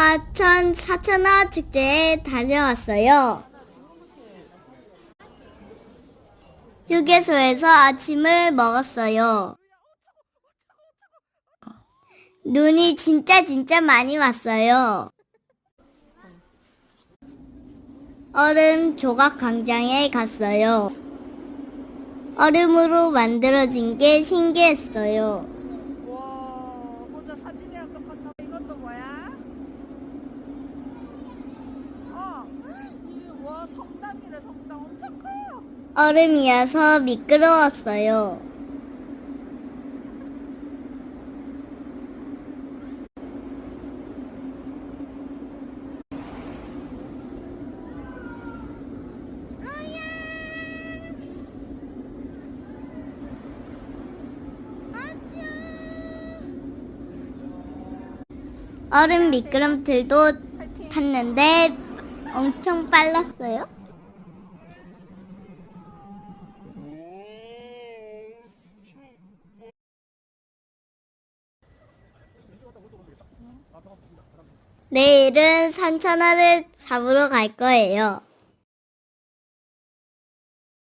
하천 사천화 축제에 다녀왔어요. 휴게소에서 아침을 먹었어요. 눈이 진짜 진짜 많이 왔어요. 얼음 조각 광장에 갔어요. 얼음으로 만들어진 게 신기했어요. 얼음이어서 미끄러웠어요. 얼음 미끄럼틀도 탔는데 엄청 빨랐어요. 내일은 산천어를 잡으러 갈 거예요.